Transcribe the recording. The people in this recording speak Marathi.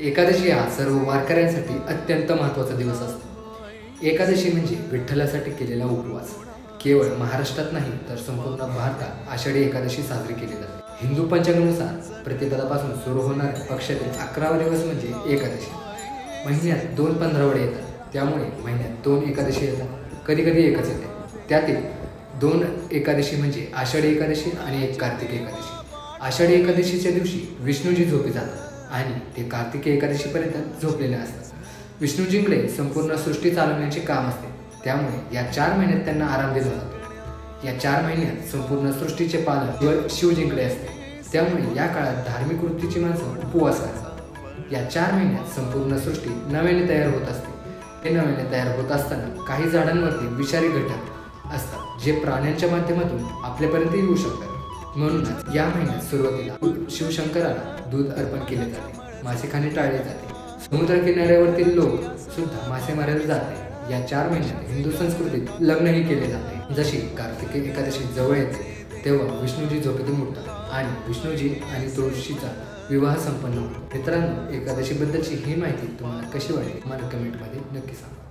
एकादशी हा सर्व वारकऱ्यांसाठी अत्यंत महत्त्वाचा दिवस असतो. एकादशी म्हणजे विठ्ठलासाठी केलेला उपवास. केवळ महाराष्ट्रात नाही तर संपूर्ण भारतात आषाढी एकादशी साजरी केली जाते. हिंदू पंचांगानुसार प्रतिपदापासून सुरू होणाऱ्या पक्षातील अकरावा दिवस म्हणजे एकादशी. महिन्यात दोन पंधरावडे येतात. त्यामुळे महिन्यात दोन एकादशी येतात. कधी कधी एकच येते. त्यातील दोन एकादशी म्हणजे आषाढी एकादशी आणि एक कार्तिक एकादशी. आषाढी एकादशीच्या दिवशी विष्णूजी झोपी जातात. आणि ते कार्तिकी एकादशीपर्यंत झोपलेले असतात. विष्णूजींकडे संपूर्ण सृष्टी चालवण्याचे काम असते. त्यामुळे या चार महिन्यात त्यांना आराम दिला जातो या चार महिन्यात संपूर्ण सृष्टीचे पालन केवळ शिवजींकडे असते. त्यामुळे या काळात धार्मिक वृत्तीची माणसं उपवास करतात. या चार महिन्यात संपूर्ण सृष्टी नव्याने तयार होत असते. ते नव्याने तयार होत असताना काही झाडांवरती विषारी घटक असतात जे प्राण्यांच्या माध्यमातून आपल्यापर्यंत येऊ शकतात. म्हणूनच या महिन्यात सुरुवातीला शिवशंकराला दूध अर्पण केले जाते. मासे खाणे टाळले जाते. समुद्र किनाऱ्यावरतील लोक सुद्धा मासे मारायला जाते. या चार महिन्यात हिंदू संस्कृतीत लग्नही केले जाते. जशी कार्तिकी एकादशी जवळ येते तेव्हा विष्णूजी झोपेतून उठतात आणि विष्णूजी आणि तुळशीचा विवाह संपन्न होतो. मित्रांनो एकादशीबद्दलची ही माहिती तुम्हाला कशी वाटली? मला कमेंटमध्ये नक्की सांगा.